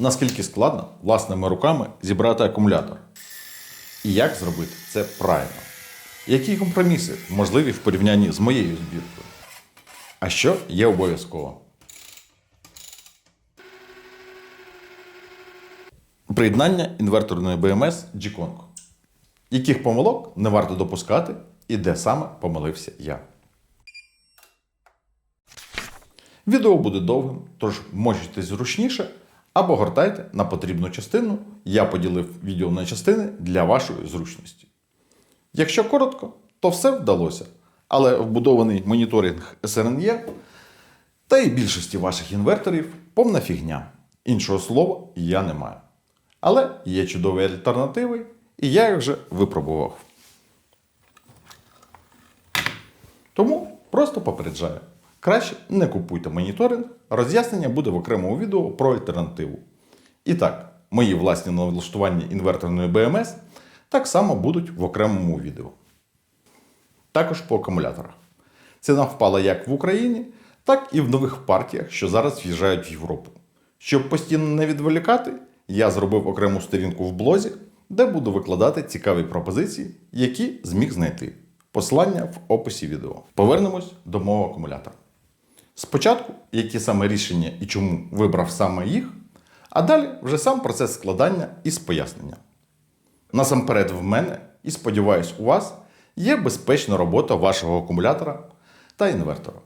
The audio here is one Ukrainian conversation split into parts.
Наскільки складно власними руками зібрати акумулятор? І як зробити це правильно? Які компроміси можливі в порівнянні з моєю збіркою? А що є обов'язково? Приєднання інверторної БМС G-Kong. Яких помилок не варто допускати і де саме помилився я. Відео буде довгим, тож можете зручніше або гортайте на потрібну частину. Я поділив відео на частини для вашої зручності. Якщо коротко, то все вдалося, але вбудований моніторинг SRNE та і більшості ваших інверторів повна фігня. Іншого слова я не маю. Але є чудові альтернативи, і я їх вже випробував. Тому просто попереджаю. Краще не купуйте моніторинг, роз'яснення буде в окремому відео про альтернативу. І так, мої власні налаштування інверторної БМС так само будуть в окремому відео. Також по акумуляторах. Ціна впала як в Україні, так і в нових партіях, що зараз в'їжджають в Європу. Щоб постійно не відволікати, я зробив окрему сторінку в блозі, де буду викладати цікаві пропозиції, які зміг знайти. Посилання в описі відео. Повернемось до мого акумулятора. Спочатку, які саме рішення і чому вибрав саме їх, а далі вже сам процес складання із пояснення. Насамперед, в мене, і сподіваюсь, у вас є безпечна робота вашого акумулятора та інвертора.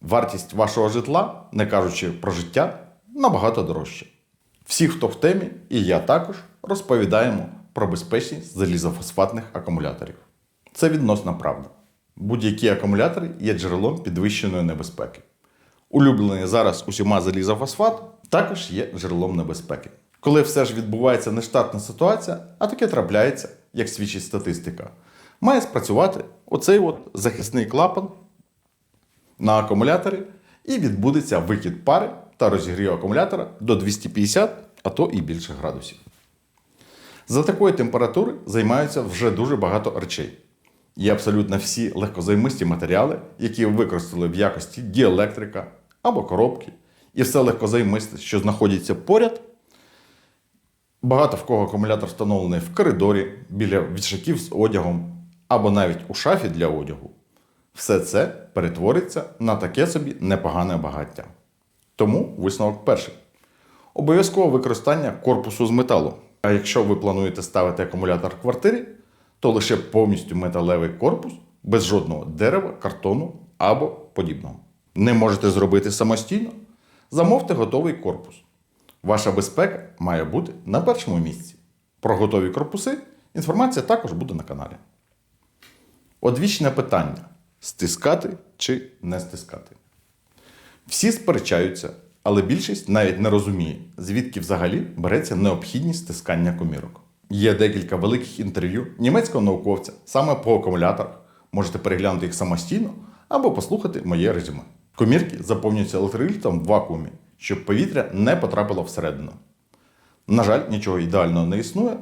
Вартість вашого житла, не кажучи про життя, набагато дорожча. Всі, хто в темі, і я також розповідаємо про безпечність залізофосфатних акумуляторів. Це відносна правда. Будь-які акумулятори є джерелом підвищеної небезпеки. Улюблений зараз усіма залізофосфат також є джерелом небезпеки. Коли все ж відбувається нештатна ситуація, а таке трапляється, як свідчить статистика, має спрацювати оцей от захисний клапан на акумуляторі і відбудеться викид пари та розігрів акумулятора до 250, а то і більше градусів. За такої температури займаються вже дуже багато речей. Є абсолютно всі легкозаймисті матеріали, які використали в якості діелектрика або коробки, і все легкозаймисте, що знаходиться поряд. Багато в кого акумулятор встановлений в коридорі, біля вішаків з одягом або навіть у шафі для одягу. Все це перетвориться на таке собі непогане багаття. Тому висновок перший. Обов'язкове використання корпусу з металу. А якщо ви плануєте ставити акумулятор в квартирі, то лише повністю металевий корпус без жодного дерева, картону або подібного. Не можете зробити самостійно? Замовте готовий корпус. Ваша безпека має бути на першому місці. Про готові корпуси інформація також буде на каналі. Одвічне питання: стискати чи не стискати. Всі сперечаються, але більшість навіть не розуміє, звідки взагалі береться необхідність стискання комірок. Є декілька великих інтерв'ю німецького науковця саме по акумуляторах. Можете переглянути їх самостійно або послухати моє резюме. Комірки заповнюються електролітом в вакуумі, щоб повітря не потрапило всередину. На жаль, нічого ідеального не існує,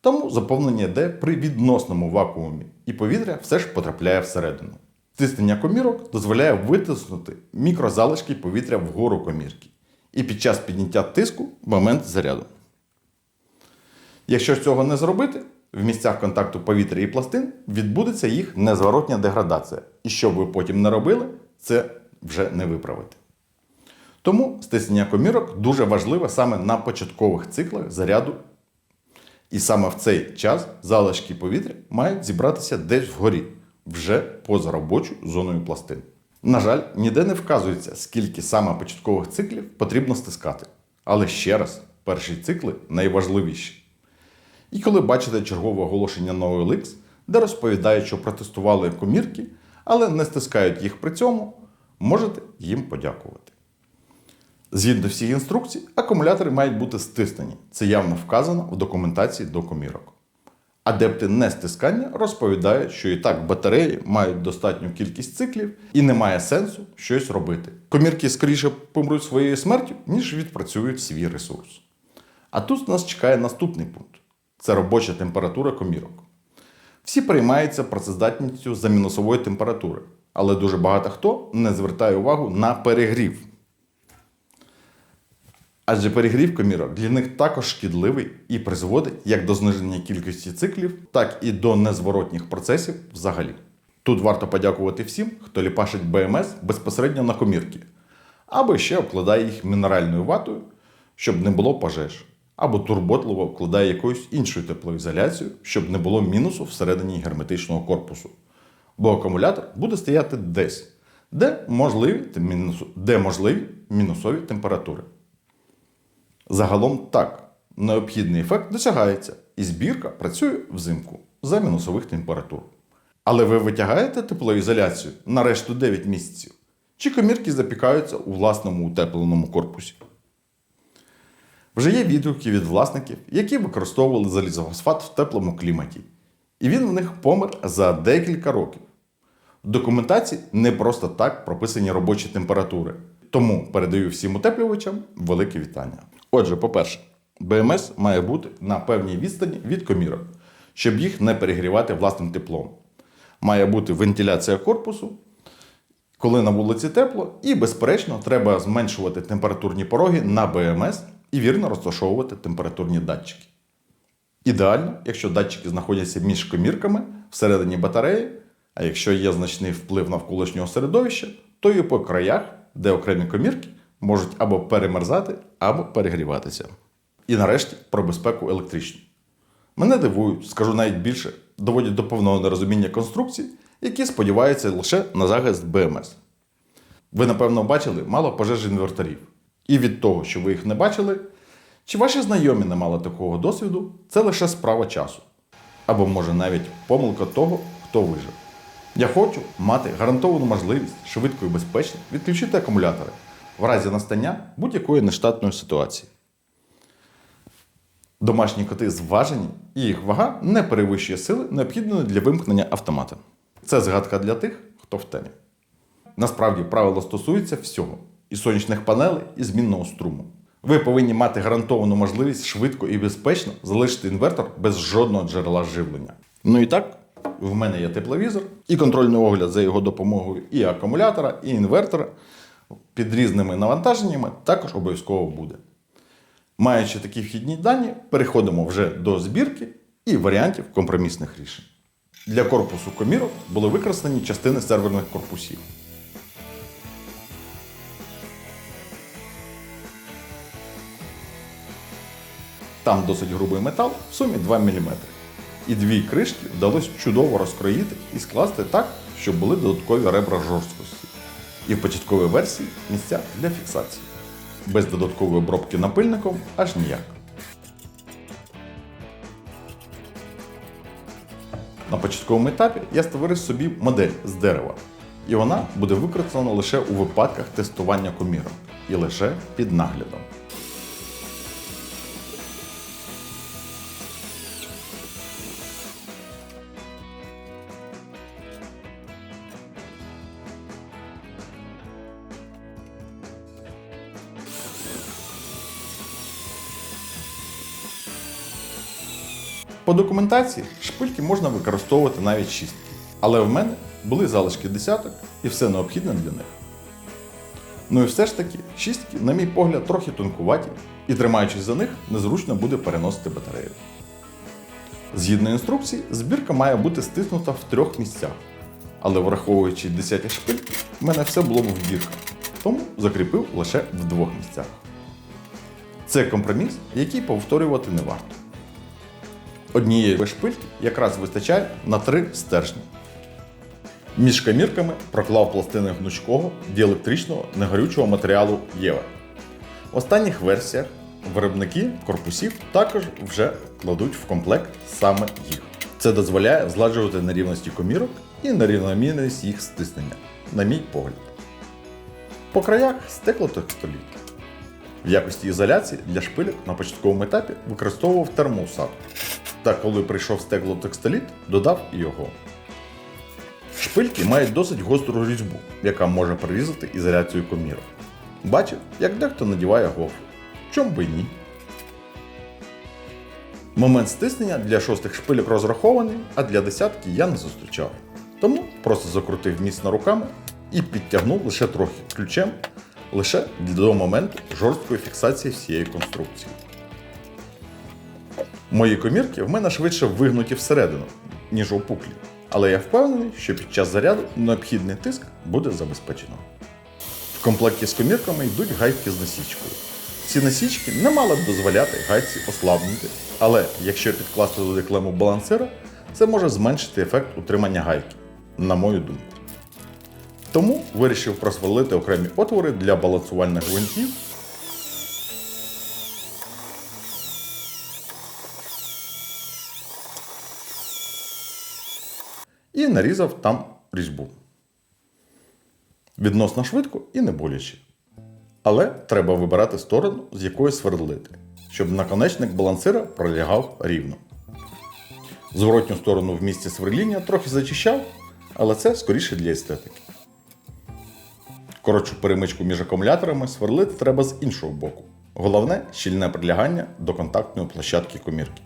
тому заповнення йде при відносному вакуумі, і повітря все ж потрапляє всередину. Стиснення комірок дозволяє витиснути мікрозалишки повітря вгору комірки. І під час підняття тиску момент заряду. Якщо цього не зробити, в місцях контакту повітря і пластин відбудеться їх незворотня деградація. І що б ви потім не робили, це вже не виправити. Тому стиснення комірок дуже важливе саме на початкових циклах заряду. І саме в цей час залишки повітря мають зібратися десь вгорі, вже поза робочою зоною пластин. На жаль, ніде не вказується, скільки саме початкових циклів потрібно стискати. Але ще раз, перші цикли найважливіші. І коли бачите чергове оголошення на OLX, де розповідають, що протестували комірки, але не стискають їх при цьому, можете їм подякувати. Згідно всіх інструкцій, акумулятори мають бути стиснені. Це явно вказано в документації до комірок. Адепти нестискання розповідають, що і так батареї мають достатню кількість циклів і немає сенсу щось робити. Комірки скоріше помруть своєю смертю, ніж відпрацюють свій ресурс. А тут нас чекає наступний пункт це робоча температура комірок. Всі приймаються працездатністю за мінусової температури, але дуже багато хто не звертає увагу на перегрів. Адже перегрів комірок для них також шкідливий і призводить як до зниження кількості циклів, так і до незворотніх процесів взагалі. Тут варто подякувати всім, хто ліпашить БМС безпосередньо на комірки, або ще обкладає їх мінеральною ватою, щоб не було пожеж, або турботливо вкладає якоюсь іншою теплоізоляцією, щоб не було мінусу всередині герметичного корпусу. Бо акумулятор буде стояти десь, де можливі, де можливі мінусові температури. Загалом так, необхідний ефект досягається, і збірка працює взимку за мінусових температур. Але ви витягаєте теплоізоляцію на решту 9 місяців, чи комірки запікаються у власному утепленому корпусі. Вже є відгуки від власників, які використовували залізофосфат в теплому кліматі, і він в них помер за декілька років. В документації не просто так прописані робочі температури. Тому передаю всім утеплювачам велике вітання. Отже, по-перше, БМС має бути на певній відстані від комірок, щоб їх не перегрівати власним теплом. Має бути вентиляція корпусу, коли на вулиці тепло, і, безперечно, треба зменшувати температурні пороги на БМС і вірно розташовувати температурні датчики. Ідеально, якщо датчики знаходяться між комірками всередині батареї, а якщо є значний вплив навколишнього середовища, то і по краях, де окремі комірки можуть або перемерзати, або перегріватися. І нарешті про безпеку електричну. Мене дивують, скажу навіть більше, доводять до повного нерозуміння конструкцій, які сподіваються лише на захист БМС. Ви, напевно, бачили мало пожеж інверторів. І від того, що ви їх не бачили, чи ваші знайомі не мали такого досвіду, це лише справа часу. Або може навіть помилка того, хто вижив. Я хочу мати гарантовану можливість швидко і безпечно відключити акумулятори в разі настання будь-якої нештатної ситуації. Домашні коти зважені, і їх вага не перевищує сили, необхідної для вимкнення автомата. Це згадка для тих, хто в темі. Насправді правило стосується всього: і сонячних панелей, і змінного струму. Ви повинні мати гарантовану можливість швидко і безпечно залишити інвертор без жодного джерела живлення. Ну і так, в мене є тепловізор, і контрольний огляд за його допомогою і акумулятора, і інвертора під різними навантаженнями також обов'язково буде. Маючи такі вхідні дані, переходимо вже до збірки і варіантів компромісних рішень. Для корпусу комірок були використані частини серверних корпусів. Там досить грубий метал, в сумі 2 мм. І дві кришки вдалося чудово розкроїти і скласти так, щоб були додаткові ребра жорсткості. І в початковій версії місця для фіксації. Без додаткової обробки напильником аж ніяк. На початковому етапі я створив собі модель з дерева, і вона буде використана лише у випадках тестування комірок і лише під наглядом. По документації шпильки можна використовувати навіть шістки. Але в мене були залишки десяток і все необхідне для них. Ну і все ж таки, шістки, на мій погляд, трохи тонкуваті, і тримаючись за них, незручно буде переносити батарею. Згідно інструкції, збірка має бути стиснута в трьох місцях. Але враховуючи 10 шпильки, в мене все було в бірках, тому закріпив лише в двох місцях. Це компроміс, який повторювати не варто. Однієї шпильки якраз вистачає на три стержні. Між камірками проклав пластини гнучкого діелектричного негорючого матеріалу Єва. В останніх версіях виробники корпусів також вже кладуть в комплект саме їх. Це дозволяє зладжувати нерівності комірок і нерівномірність їх стиснення, на мій погляд. По краях стеклотекстоліт. В якості ізоляції для шпилек на початковому етапі використовував термоусадку. Та коли прийшов стеклотекстоліт, додав його. Шпильки мають досить гостру різьбу, яка може прорізати ізоляцію комірок. Бачив, як дехто надіває гофру. Чом би ні. Момент стиснення для шостих шпильок розрахований, а для десятки я не зустрічав. Тому просто закрутив міцно руками і підтягнув лише трохи ключем, лише до моменту жорсткої фіксації всієї конструкції. Мої комірки в мене швидше вигнуті всередину, ніж опуклі, але я впевнений, що під час заряду необхідний тиск буде забезпечено. В комплекті з комірками йдуть гайки з насічкою. Ці насічки не мали б дозволяти гайці ослабнути, але якщо підкласти туди клему балансира, це може зменшити ефект утримання гайки, на мою думку. Тому вирішив просверлити окремі отвори для балансувальних гвинтів і нарізав там різьбу. Відносно швидко і не боляче. Але треба вибирати сторону, з якої свердлити, щоб наконечник балансира пролягав рівно. Зворотню сторону в місці сверління трохи зачищав, але це скоріше для естетики. Коротшу перемичку між акумуляторами сверлити треба з іншого боку. Головне щільне прилягання до контактної площадки комірки.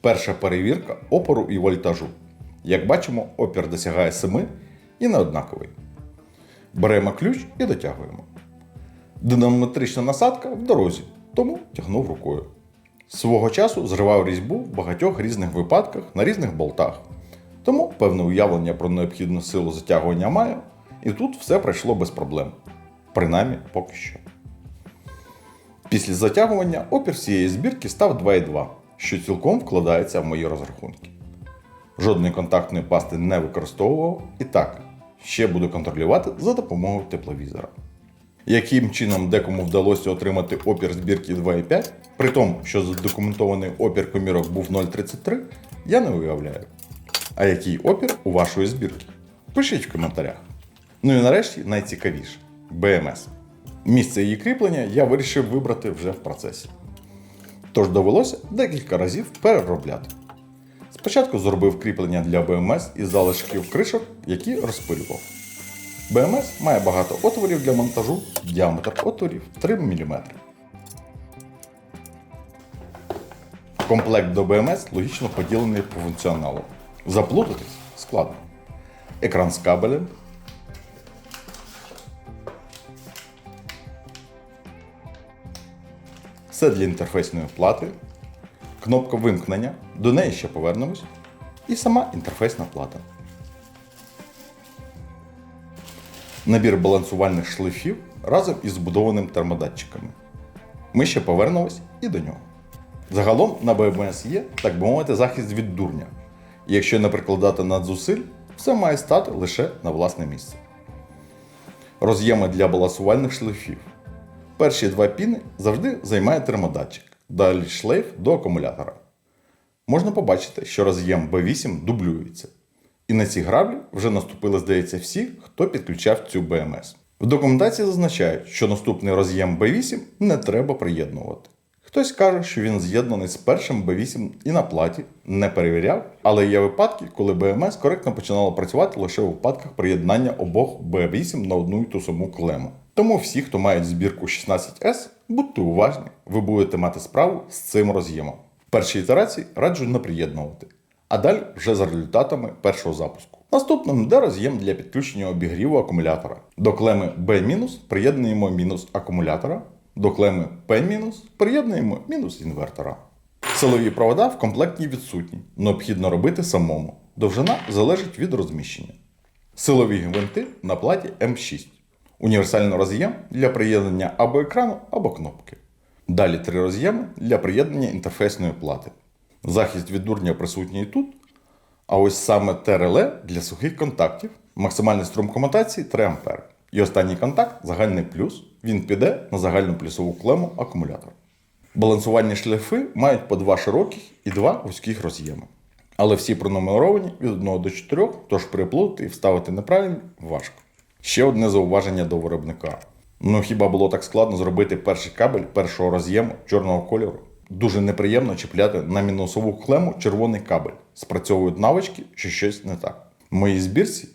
Перша перевірка опору і вольтажу. Як бачимо, опір досягає 7 і не однаковий. Беремо ключ і дотягуємо. Динамометрична насадка в дорозі, тому тягнув рукою. Свого часу зривав різьбу в багатьох різних випадках на різних болтах. Тому певне уявлення про необхідну силу затягування маю, і тут все пройшло без проблем. Принаймні поки що. Після затягування опір цієї збірки став 2,2, що цілком вкладається в мої розрахунки. Жодної контактної пасти не використовував і так, ще буду контролювати за допомогою тепловізора. Яким чином декому вдалося отримати опір збірки 2,5, при тому, що задокументований опір комірок був 0,33, я не уявляю. А який опір у вашої збірки? Пишіть в коментарях. Ну і нарешті найцікавіше BMS. Місце її кріплення я вирішив вибрати вже в процесі. Тож довелося декілька разів переробляти. Спочатку зробив кріплення для BMS із залишків кришок, які розпилював. BMS має багато отворів для монтажу, діаметр отворів 3 мм. Комплект до BMS логічно поділений по функціоналу. Заплутатись складно. Екран з кабелем. Все для інтерфейсної плати. Кнопка вимкнення, до неї ще повернемось. І сама інтерфейсна плата. Набір балансувальних шлейфів разом із збудованим термодатчиками. Ми ще повернемось і до нього. Загалом на BMS є, так би мовити, захист від дурня. Якщо не прикладати надзусиль, все має стати лише на власне місце. Роз'єми для балансувальних шлейфів. Перші два піни завжди займає термодатчик, далі шлейф до акумулятора. Можна побачити, що роз'єм B8 дублюється. І на ці граблі вже наступили, здається, всі, хто підключав цю BMS. В документації зазначають, що наступний роз'єм B8 не треба приєднувати. Хтось каже, що він з'єднаний з першим B8 і на платі, не перевіряв, але є випадки, коли BMS коректно починало працювати лише у випадках приєднання обох B8 на одну й ту саму клему. Тому всі, хто мають збірку 16S, будьте уважні, ви будете мати справу з цим роз'ємом. В першій ітерації раджу не приєднувати, а далі вже за результатами першого запуску. Наступним йде роз'єм для підключення обігріву акумулятора. До клеми B- приєднуємо мінус акумулятора, до клеми P- приєднуємо мінус інвертора. Силові провода в комплекті відсутні, необхідно робити самому. Довжина залежить від розміщення. Силові гвинти на платі М6. Універсальний роз'єм для приєднання або екрану, або кнопки. Далі три роз'єми для приєднання інтерфейсної плати. Захист від дурня присутній тут. А ось саме те реле для сухих контактів. Максимальний струм комутації 3 А. І останній контакт загальний плюс. Він піде на загальну плюсову клему акумулятора. Балансувальні шлейфи мають по два широких і два вузьких роз'єми. Але всі пронумеровані від 1 до 4, тож переплутати і вставити неправильно важко. Ще одне зауваження до виробника. Ну хіба було так складно зробити перший кабель першого роз'єму чорного кольору? Дуже неприємно чіпляти на мінусову клему червоний кабель. Спрацьовують навички, що щось не так. В моїй збірці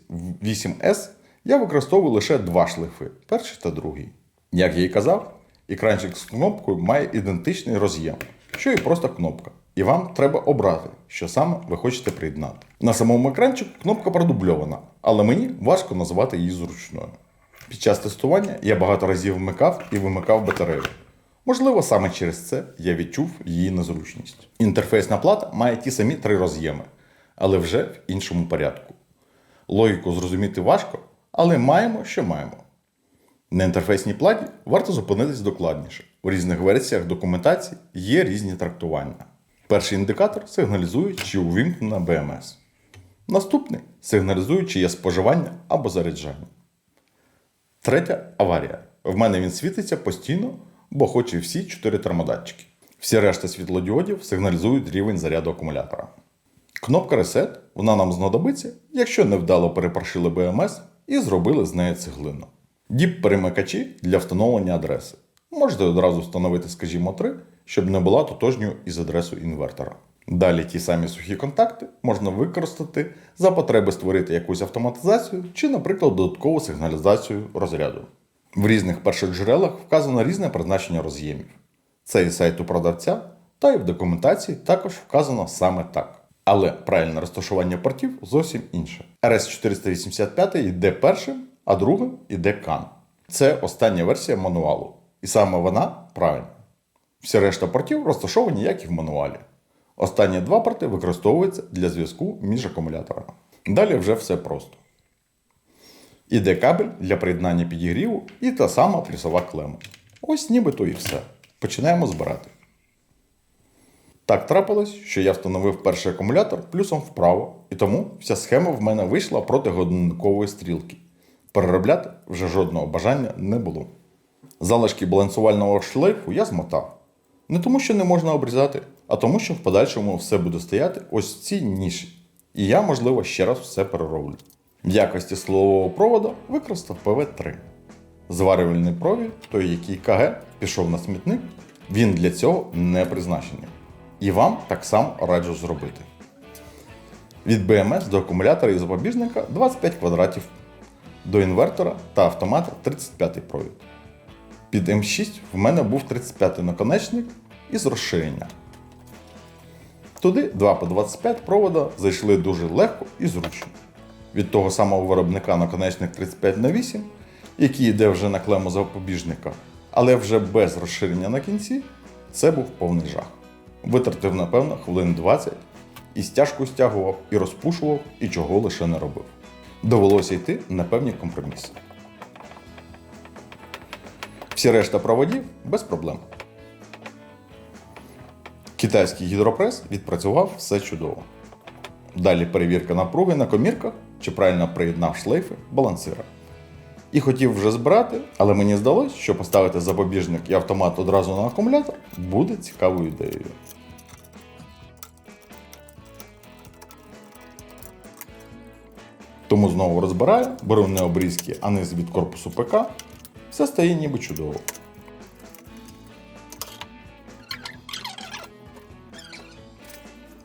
8S я використовую лише два шлейфи перший та другий. Як я і казав, екранчик з кнопкою має ідентичний роз'єм, що і просто кнопка. І вам треба обрати, що саме ви хочете приєднати. На самому екранчику кнопка продубльована, але мені важко називати її зручною. Під час тестування я багато разів вмикав і вимикав батарею. Можливо, саме через це я відчув її незручність. Інтерфейсна плата має ті самі три роз'єми, але вже в іншому порядку. Логіку зрозуміти важко, але маємо, що маємо. На інтерфейсній платі варто зупинитись докладніше. У різних версіях документації є різні трактування. Перший індикатор сигналізує, чи увімкнена BMS. Наступний сигналізує, чи є споживання або заряджання. Третя аварія. В мене він світиться постійно, бо хочу всі чотири термодатчики. Всі решта світлодіодів сигналізують рівень заряду акумулятора. Кнопка Reset вона нам знадобиться, якщо невдало перепрошили BMS і зробили з неї цеглину. діп перемикачі для встановлення адреси. Можете одразу встановити, скажімо, 3, щоб не була тотожньою із адресою інвертора. Далі ті самі сухі контакти можна використати за потреби створити якусь автоматизацію чи, наприклад, додаткову сигналізацію розряду. В різних першоджерелах вказано різне призначення роз'ємів. Це і сайту продавця, та й в документації також вказано саме так. Але правильне розташування портів зовсім інше. RS485 йде першим, а другим йде CAN. Це остання версія мануалу. І саме вона правильна. Всі решта портів розташовані, як і в мануалі. Останні два порти використовуються для зв'язку між акумуляторами. Далі вже все просто. Іде кабель для приєднання підігріву і та сама плюсова клема. Ось нібито і все. Починаємо збирати. Так трапилось, що я встановив перший акумулятор плюсом вправо, і тому вся схема в мене вийшла проти годинникової стрілки. Переробляти вже жодного бажання не було. Залишки балансувального шлейфу я змотав. Не тому, що не можна обрізати, а тому, що в подальшому все буде стояти ось в цій ніші. І я, можливо, ще раз все перероблю. В якості силового проводу використав ПВ-3. Зварювальний провід, той, який КГ пішов на смітник, він для цього не призначений. І вам так само раджу зробити. Від BMS до акумулятора і запобіжника 25 квадратів, до інвертора та автомата 35 провід. Під М6 в мене був 35 наконечник із розширення. Туди 2 по 25 провода зайшли дуже легко і зручно. Від того самого виробника наконечник 35 на 8 який йде вже на клему запобіжника, але вже без розширення на кінці, це був повний жах. Витратив, напевно, хвилин 20 і стяжку стягував, і розпушував, і чого лише не робив. Довелося йти на певні компроміси. Всі решта проводів без проблем. Китайський гідропрес відпрацював все чудово. Далі перевірка напруги на комірках, чи правильно приєднав шлейфи балансира. І хотів вже збирати, але мені здалося, що поставити запобіжник і автомат одразу на акумулятор буде цікавою ідеєю. Тому знову розбираю, беру не обрізки, а низ від корпусу ПК. Все стає ніби чудово.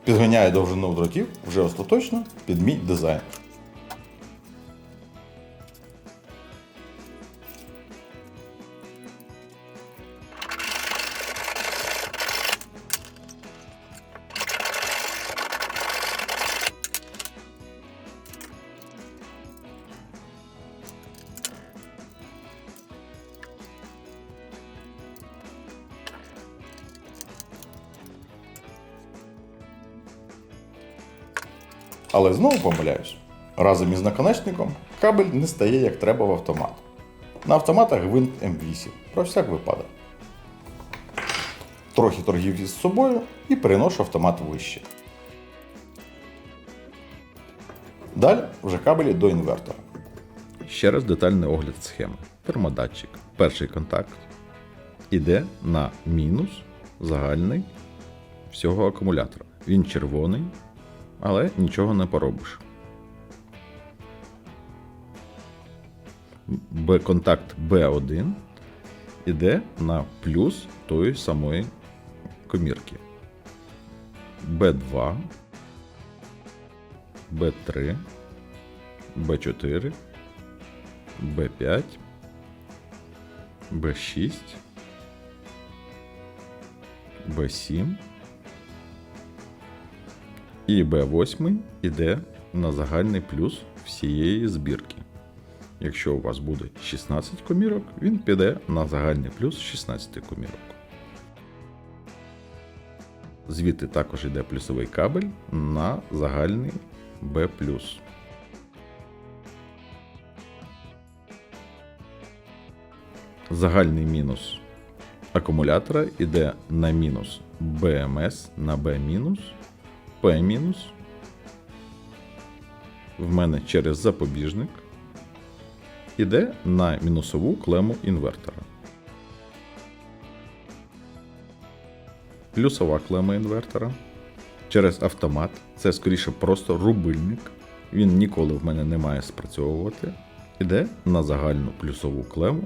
Підганяю довжину дротів вже остаточно під мій дизайн. Але знову помиляюсь. Разом із наконечником кабель не стає як треба в автомат. На автоматах гвинт М8 про всяк випадок. Трохи торгів із собою і переношу автомат вище. Далі вже кабелі до інвертора. Ще раз детальний огляд схеми. Термодатчик. Перший контакт іде на мінус загальний всього акумулятора. Він червоний, але нічого не поробиш. Б, контакт B1 іде на плюс тої самої комірки. B2, B3, B4, B5, B6, B7 і B8 іде на загальний плюс всієї збірки. Якщо у вас буде 16 комірок, він піде на загальний плюс 16 комірок. Звідти також йде плюсовий кабель на загальний B. Загальний мінус акумулятора йде на мінус BMS на B P мінус. В мене через запобіжник іде на мінусову клему інвертора. Плюсова клема інвертора. Через автомат. Це скоріше просто рубильник. Він ніколи в мене не має спрацьовувати. Іде на загальну плюсову клему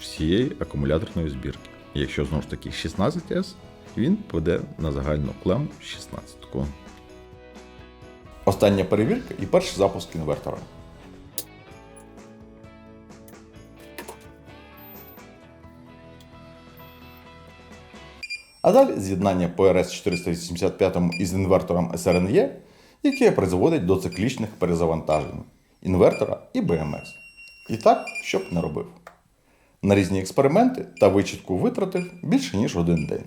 всієї акумуляторної збірки. Якщо знову ж таки 16S, він піде на загальну клему 16. Остання перевірка і перший запуск інвертора. А далі з'єднання по RS485 із інвертором SRNE, яке призводить до циклічних перезавантажень інвертора і BMS. І так, щоб не робив. На різні експерименти та вичітку витратив більше ніж один день.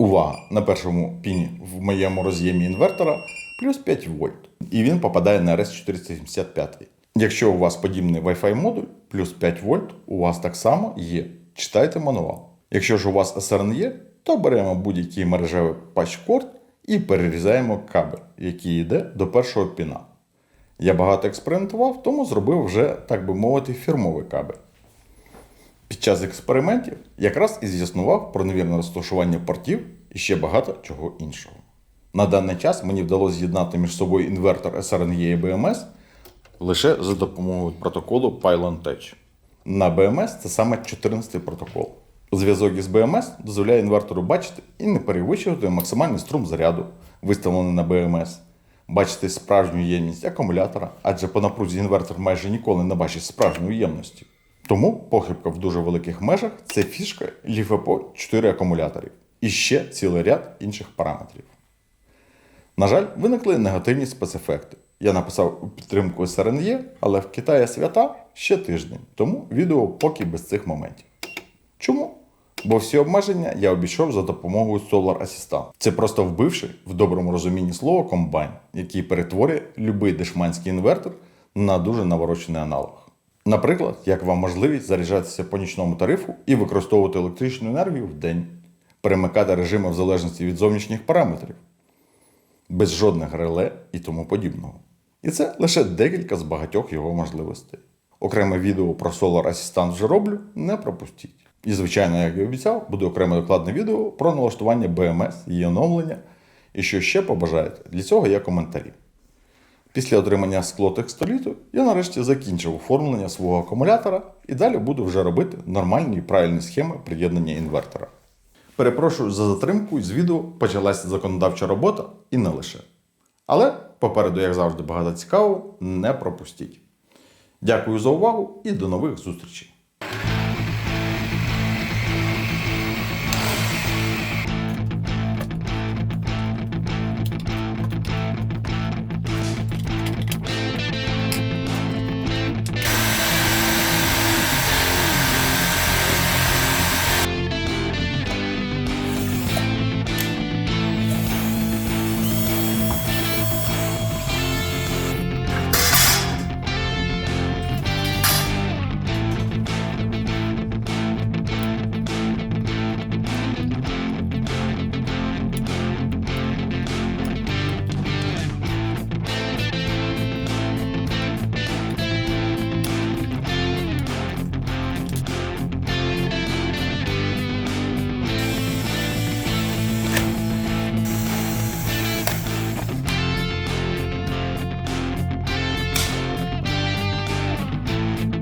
Увага! На першому піні в моєму роз'ємі інвертора плюс 5 вольт, і він попадає на RS475. Якщо у вас подібний Wi-Fi модуль плюс 5 вольт, у вас так само є. Читайте мануал. Якщо ж у вас SRN є, то беремо будь-який мережевий патчкорд і перерізаємо кабель, який йде до першого піна. Я багато експериментував, тому зробив вже, так би мовити, фірмовий кабель. Під час експериментів якраз і з'ясував про невірне розташування портів і ще багато чого іншого. На даний час мені вдалося з'єднати між собою інвертор SRNE і BMS лише за допомогою протоколу Pylon Tech. На BMS це саме 14-й протокол. Зв'язок із BMS дозволяє інвертору бачити і не перевищувати максимальний струм заряду, виставлений на BMS, бачити справжню ємність акумулятора, адже по напрузі інвертор майже ніколи не бачить справжньої ємності. Тому похибка в дуже великих межах це фішка LiFePO 4 акумуляторів і ще цілий ряд інших параметрів. На жаль, виникли негативні спецефекти. Я написав у підтримку SRNE, але в Китаї свята ще тиждень, тому відео поки без цих моментів. Чому? Бо всі обмеження я обійшов за допомогою Solar Assistant. Це просто вбивши в доброму розумінні слова комбайн, який перетворює будь-який дешманський інвертор на дуже наворочений аналог. Наприклад, як вам можливість заряджатися по нічному тарифу і використовувати електричну енергію в день, перемикати режими в залежності від зовнішніх параметрів, без жодних реле і тому подібного. І це лише декілька з багатьох його можливостей. Окреме відео про Solar Assistant вже роблю, не пропустіть. І, звичайно, як і обіцяв, буде окреме докладне відео про налаштування BMS, її оновлення і що ще побажаєте. Для цього є коментарі. Після отримання склотекстоліту я нарешті закінчив оформлення свого акумулятора і далі буду вже робити нормальні і правильні схеми приєднання інвертора. Перепрошую за затримку з відео почалася законодавча робота і не лише. Але попереду, як завжди, багато цікавого, не пропустіть. Дякую за увагу і до нових зустрічей!